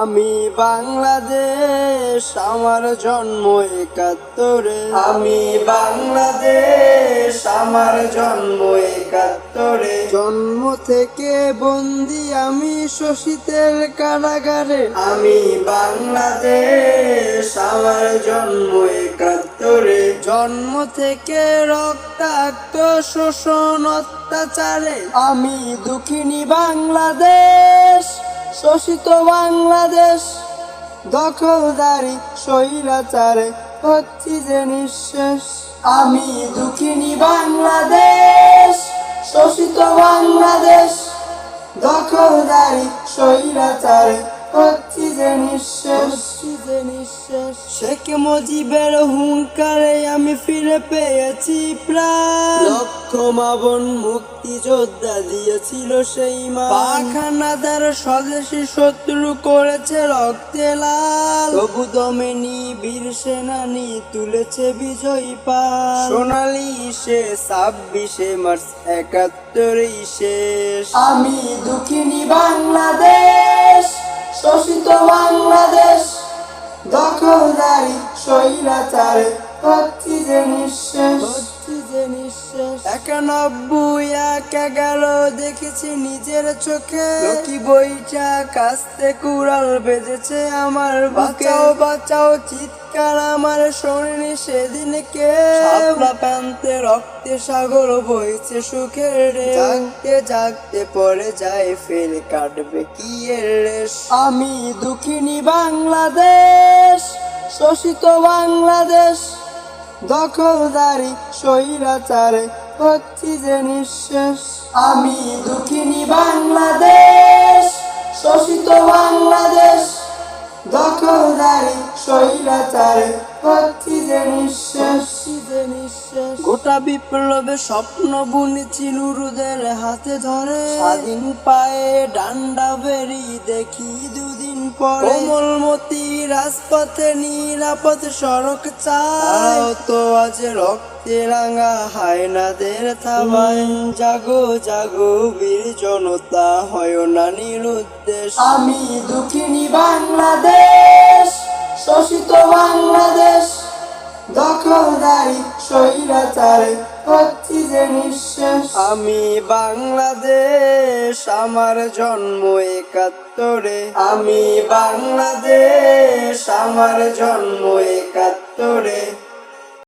আমি বাংলাদেশ আমার জন্ম একাত্তরে। আমি বাংলাদেশ আমার জন্ম একাত্তরে। জন্ম থেকে বন্দি আমি শোষিতের কারাগারে। আমি বাংলাদেশ আমার জন্ম একাত্তরে। জন্ম থেকে রক্তাক্ত শোষণ অত্যাচারে। আমি দুঃখিনী বাংলাদেশ শোষিত বাংলাদেশ দখলদারি স্বৈরাচারে হচ্ছি যে নিঃশেষ। আমি দুঃখিনী বাংলাদেশ শোষিত বাংলাদেশ দখলদারি স্বৈরাচারে হচ্ছি যে নিঃশেষ যে নিঃশেষ শেখ মুজিবের হুঙ্কারে আমি ফিরে পেয়েছি প্রাণ। লক্ষ মাবন মুক্তিযোদ্ধা দিয়েছিল সেই মা। পাখানাদার স্বদেশী শত্রু করেছে রক্তে লাল। তবু দমেনি বীর সেনানি তুলেছে বিজয়ী পা সোনালি সে ছাব্বিশে মার্চ একাত্তরই শেষ। আমি দুঃখিনী বাংলাদেশ। শোষিত বাংলাদেশ। দখলদারি স্বৈরাচারে হচ্ছি যে হচ্ছি যে নিঃশেষ। একানব্বই এক এগারো দেখেছি নিজের চোখে। কি বইটা কাস্তে কুড়াল বেজেছে আমার বাঁচাও বাঁচাও চিৎকার আমার শোনেনি সেদিন কে প্যান্তে রক্তে সাগর বইছে সুখের রে জাগতে জাগতে পরে যায় ফের কাটবে কি রেশ। আমি দুঃখিনী বাংলাদেশ। শোষিত বাংলাদেশ, দখলদারি, স্বৈরাচারে হচ্ছি যে নিঃশেষ। আমি দুঃখিনী বাংলাদেশ, শোষিত বাংলাদেশ, দখলদারি, স্বৈরাচারে হচ্ছি যে নিঃশেষ। যে নিঃশেষ। গোটা বিপ্লবে স্বপ্ন বুনেছি নুরুদের হাতে ধরে। স্বাধীন পায়ে ডান্ডা বেরি দেখি দুদিন পরে। কোমলমতি রাজপথে নিরাপদ সড়ক চাই। তো আজ রক্তে রাঙা হায়নাদের থাবায় জাগো জাগো বীর জনতা হয় না নিরুদ্দেশ আমি দুঃখিনী বাংলাদেশ শোষিত বাংলাদেশ। দখলদারি স্বৈরাচারে হচ্ছি যে নিঃশেষ। আমি বাংলাদেশ আমার জন্ম একাত্তরে। আমি বাংলাদেশ। আমার জন্ম একাত্তরে।